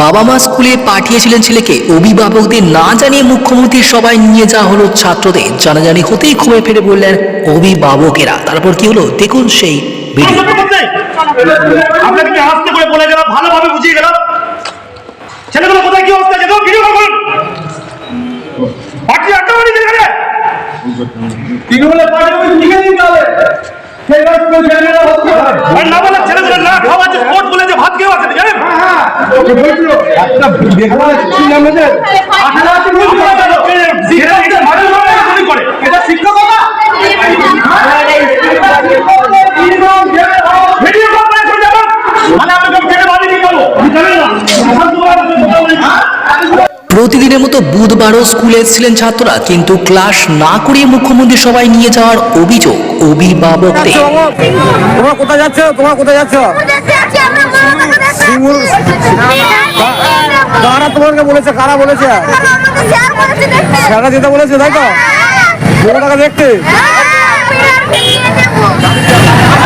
বাবা মা স্কুলে পাঠিয়েছিলেন ছেলেকে। অভিভাবকদের না জানিয়ে মুখ্যমন্ত্রীর সবাই নিয়ে যাওয়া হলো ছাত্রদের। জানাজানি হতেই খুবই ফেরে বললেন অভিভাবকেরা। তারপর কি হলো? দেখুন সেই ভিডিও। আপনাকে কি করে বলে গেলাম? ভালোভাবে বুঝিয়ে গেলাম? ছেলেগুলো কোথায়? কি অবস্থা? ভিডিও করুন। পার্টি যেখানে? তৃণমূলের পার্টি লিখে তাহলে। না বলে ছেলেগুলো না খাওয়া আছে স্পোর্ট বলে যে ভাত খেয়ে আছে জানেন একটা আঠারো আছে এটা ভালো ভাবে গুলি করে এটা শিক্ষকতা ভিডিও কল করে করে যাবেন মানে আপনাকে ছেলে বাড়ি নিয়ে যাব জানেন না প্রতিদিনের মতো বুধবারও স্কুলে এসেছিলেন ছাত্ররা, কিন্তু ক্লাস না করিয়ে মুখ্যমন্ত্রী সবাই নিয়ে যাওয়ার অভিযোগ অভিভাবকদের। কোথায় কোথায় কারা তোমাকে কারা বলেছে? বলেছে বউটাকে দেখতে।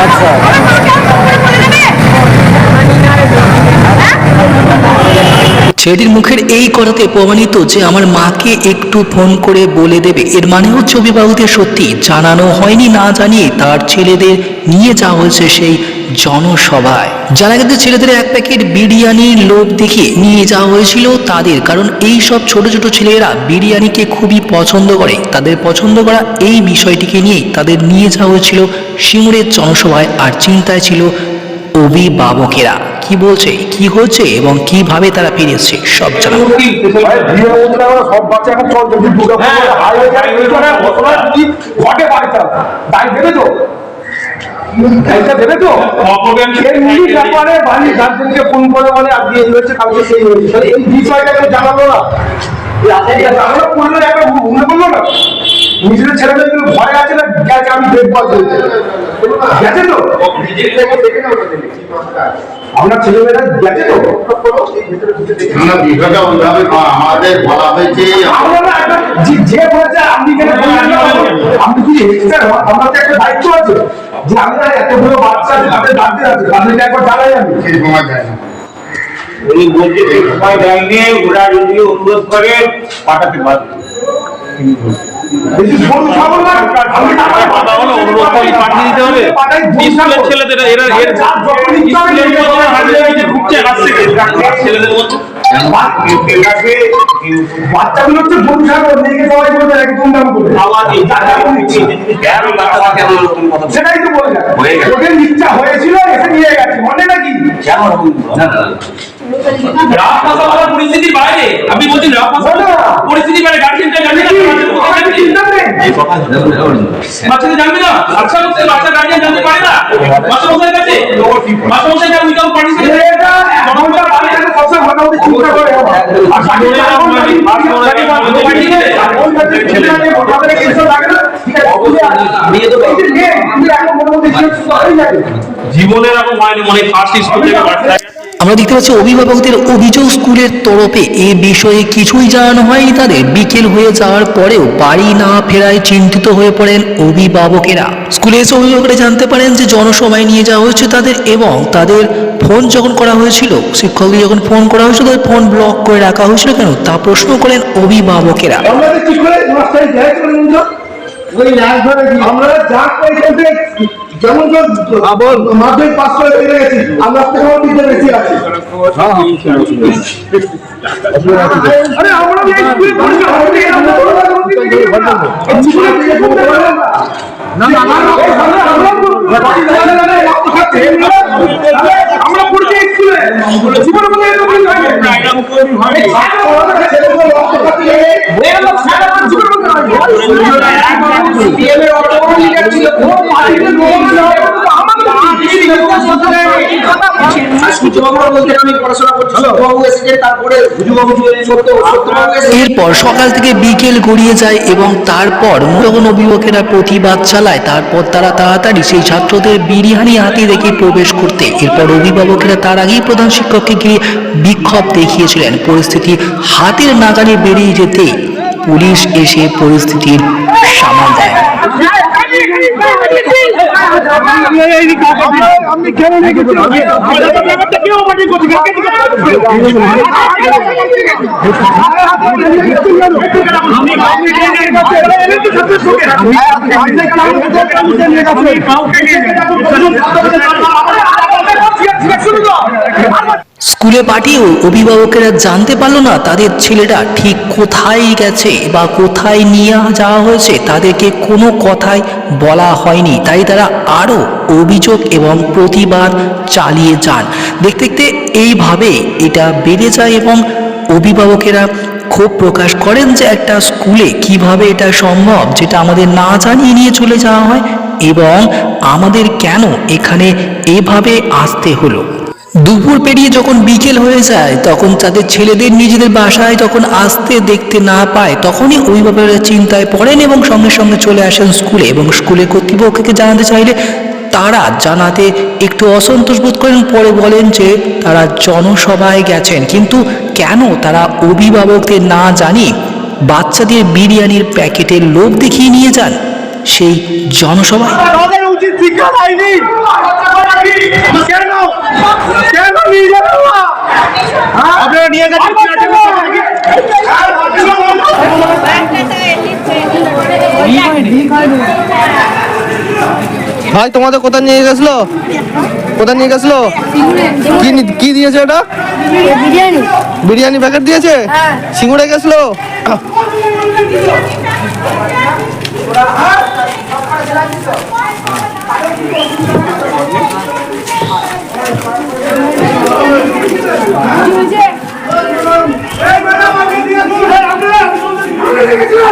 আচ্ছা। ছেলেটির মুখের এই কথাতে প্রমাণিত যে আমার মাকে একটু ফোন করে বলে দেবে, এর মানে হচ্ছে অভিভাবকদের সত্যি জানানো হয়নি, না জানিয়ে তার ছেলেদের নিয়ে যাওয়া হয়েছে সেই জনসভায়। জানা গেছে ছেলেদের এক প্যাকেট বিরিয়ানির লোভ দেখিয়ে নিয়ে যাওয়া হয়েছিল তাদের, কারণ এই সব ছোট ছোট ছেলেরা বিরিয়ানিকে খুবই পছন্দ করে। তাদের পছন্দ করা এই বিষয়টিকে নিয়ে তাদের নিয়ে যাওয়া হয়েছিল সিঙ্গুরের জনসভায় আর চিন্তায় ছিল অভিভাবকেরা কি বলছে কি হচ্ছে এবং কীভাবে তারা ফিরে এসছে সব গার্জেনকে ফোন করে এই জানালো না? মনে নিজেদের ভয় আছে আমি দেখব গেছে তো? আপনার ছেলেমেয়েরা গেছে তো? বিষয়টা ওইভাবে আমাদের বলা হয়েছে আমরা না একটা যে যে বলেছে আপনি কেন আপনি কি এক্সট্রা আমার তো একটা দায়িত্ব আছে যে আমি এতগুলো বাচ্চা আছে তাদের গার্জেন আছে তাদেরকে একবার জানাই আমি। সেই সময় যায় না? উনি বলছে যে সময় দেয়নি ওরা যদি অনুরোধ করে পাঠাতে সরু আমি কথা হলো, অনুরোধ করে পাঠিয়ে দিতে হবে। স্কুলের ছেলেদের এরা- এরা- স্কুলের ঢুকছে? ছেলেদের মধ্যে বাচ্চাগুলো হচ্ছে সবাই করে। সেটাই তো বলে যায় ওদের ইচ্ছা হয়েছিল এসে নিয়ে গেছে মনে নাকি পরিস্থিতির বাইরে আপনি বলছেন রাজভাষা বলো না। পরিস্থিতির বাইরে গার্জেনটা জানবে না ওখানে চিন্তা জানবে না হচ্ছে বাচ্চা জানতে পারে না কাছে উইদাউট এটা মোটামুটি চিন্তা করে আর বাকি এখন হয়ে হয়নি মনে ফার্স্ট স্কুল থেকে আমরা দেখতে পাচ্ছি অভিভাবকদের অভিযোগ স্কুলের তরফে এ বিষয়ে কিছুই জানানো হয়নি তাদের। বিকেল হয়ে যাওয়ার পরেও বাড়ি না ফেরায় চিন্তিত হয়ে পড়েন অভিভাবকেরা। স্কুলে এসে অভিভাবকরা জানতে পারেন যে জনসভায় নিয়ে যাওয়া হয়েছে তাদের এবং তাদের ফোন যখন করা হয়েছিল, শিক্ষকদের যখন ফোন করা হয়েছিল, তাদের ফোন ব্লক করে রাখা হয়েছিল কেন? তা প্রশ্ন করেন অভিভাবকেরা। আমরা যেমন তো মাধ্যমিক পাস করে বেরিয়ে গেছি আমরা তো দিতে বেশি আছি আরে আমরা না না না আমরা পড়ছি স্কুলে জীবনে কোনো এরকম হয় এরপর সকাল থেকে বিকেল গড়িয়ে যায় এবং তারপর যখন অভিভাবকেরা প্রতিবাদ চালায়। তারপর তারা তাড়াতাড়ি সেই ছাত্রদের বিরিয়ানি হাতে রেখে প্রবেশ করতে। এরপর অভিভাবকেরা তার আগেই প্রধান শিক্ষককে গিয়ে বিক্ষোভ দেখিয়েছিলেন। পরিস্থিতি হাতের নাগালে বেরিয়ে যেতে পুলিশ এসে পরিস্থিতির সামাল দেয় কেন নিয়ে স্কুলে পাঠিয়েও অভিভাবকেরা জানতে পারল না তাদের ছেলেটা ঠিক কোথায় গেছে বা কোথায় নিয়ে যাওয়া হয়েছে, তাদেরকে কোনো কথাই বলা হয়নি। তাই তারা আরও অভিযোগ এবং প্রতিবাদ চালিয়ে যান। দেখতে দেখতে এইভাবে এটা বেড়ে যায় এবং অভিভাবকেরা ক্ষোভ প্রকাশ করেন যে একটা স্কুলে কীভাবে এটা সম্ভব, যেটা আমাদের না জানিয়ে নিয়ে চলে যাওয়া হয় এবং আমাদের কেন এখানে এভাবে আসতে হলো। দুপুর পেরিয়ে যখন বিকেল হয়ে যায়, তখন তাদের ছেলেদের নিজেদের বাসায় তখন আসতে দেখতে না পায়। তখনই অভিভাবকরা চিন্তায় পড়েন এবং সঙ্গে সঙ্গে চলে আসেন স্কুলে এবং স্কুলের কর্তৃপক্ষকে জানাতে চাইলে তারা জানাতে একটু অসন্তোষ বোধ করেন, পরে বলেন যে তারা জনসভায় গেছেন। কিন্তু কেন তারা অভিভাবকদের না জানিয়ে বাচ্চাদের বিরিয়ানির প্যাকেটের লোভ দেখিয়ে নিয়ে যান? সেই জনসভায়? ভাই তোমাদের কোথায় নিয়ে গেছিল? কোথায় নিয়ে গেছিল? কি কি দিয়েছে ওটা? বিরিয়ানি। বিরিয়ানি প্যাকেট দিয়েছে? হ্যাঁ। সিঙ্গুড়ে গেছিল কে নিয়ে নিয়ে গেছিল কে কে কে নিয়ে গেছিল কে কে নিয়ে গেছিল মাস্টার আছে কে নিয়ে ছিল কে মাস্টার কে আছে কে নিয়ে গেছিল ওই তো কিছু মাস্টার বসে আছে নিয়ে আয়।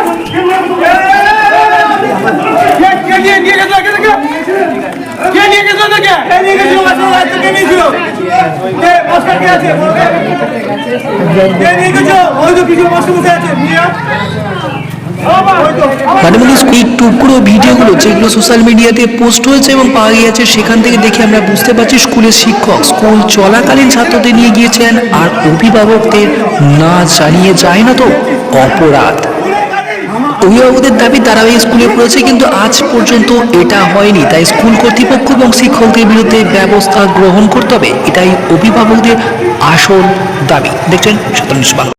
মানে টুকরো ভিডিওগুলো যেগুলো সোশ্যাল মিডিয়াতে পোস্ট হয়েছে এবং পাওয়া গিয়েছে, সেখান থেকে দেখে আমরা বুঝতে পারছি স্কুলের শিক্ষক, স্কুল চলাকালীন ছাত্রদের নিয়ে গিয়েছেন, আর অভিভাবকদের না জানিয়ে যায় না তো অপরাধ। অভিভাবকদের দাবি তারা ওই স্কুলে পড়েছে, কিন্তু আজ পর্যন্ত এটা হয়নি। তাই স্কুল কর্তৃপক্ষ এবং শিক্ষকদের বিরুদ্ধে ব্যবস্থা গ্রহণ করতে হবে, এটাই অভিভাবকদের আসল দাবি। দেখছেন বাংলা।